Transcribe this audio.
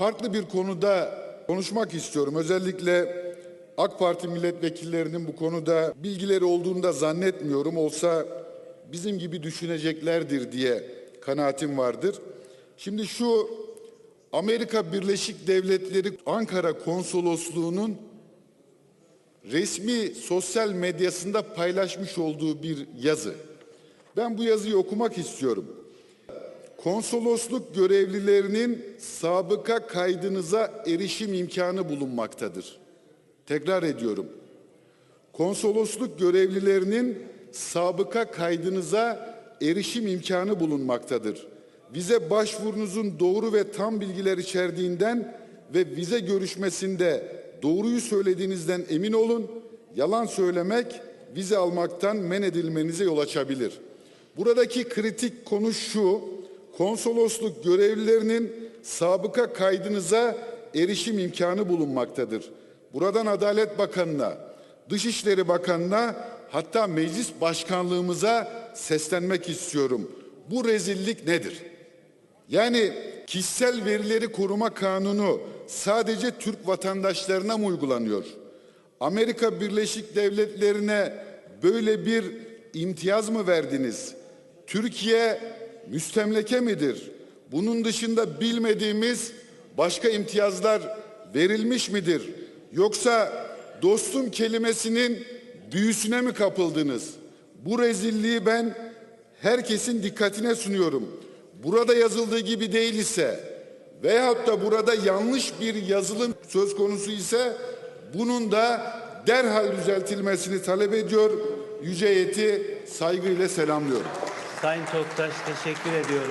farklı bir konuda konuşmak istiyorum. Özellikle AK Parti milletvekillerinin bu konuda bilgileri olduğunu da zannetmiyorum. Olsa bizim gibi düşüneceklerdir diye kanaatim vardır. Şimdi şu Amerika Birleşik Devletleri Ankara Konsolosluğu'nun resmi sosyal medyasında paylaşmış olduğu bir yazı. Ben bu yazıyı okumak istiyorum. Konsolosluk görevlilerinin sabıka kaydınıza erişim imkanı bulunmaktadır. Tekrar ediyorum. Konsolosluk görevlilerinin sabıka kaydınıza erişim imkanı bulunmaktadır. Vize başvurunuzun doğru ve tam bilgiler içerdiğinden ve vize görüşmesinde doğruyu söylediğinizden emin olun. Yalan söylemek vize almaktan men edilmenize yol açabilir. Buradaki kritik konu şu. Konsolosluk görevlilerinin sabıka kaydınıza erişim imkanı bulunmaktadır. Buradan Adalet Bakanı'na, Dışişleri Bakanı'na hatta meclis başkanlığımıza seslenmek istiyorum. Bu rezillik nedir? Yani kişisel verileri koruma kanunu sadece Türk vatandaşlarına mı uygulanıyor? Amerika Birleşik Devletleri'ne böyle bir imtiyaz mı verdiniz? Türkiye müstemleke midir? Bunun dışında bilmediğimiz başka imtiyazlar verilmiş midir? Yoksa dostum kelimesinin büyüsüne mi kapıldınız? Bu rezilliği ben herkesin dikkatine sunuyorum. Burada yazıldığı gibi değil ise veyahut da burada yanlış bir yazılım söz konusu ise bunun da derhal düzeltilmesini talep ediyor. Yüce heyeti saygıyla selamlıyorum. Sayın Toktaş teşekkür ediyorum.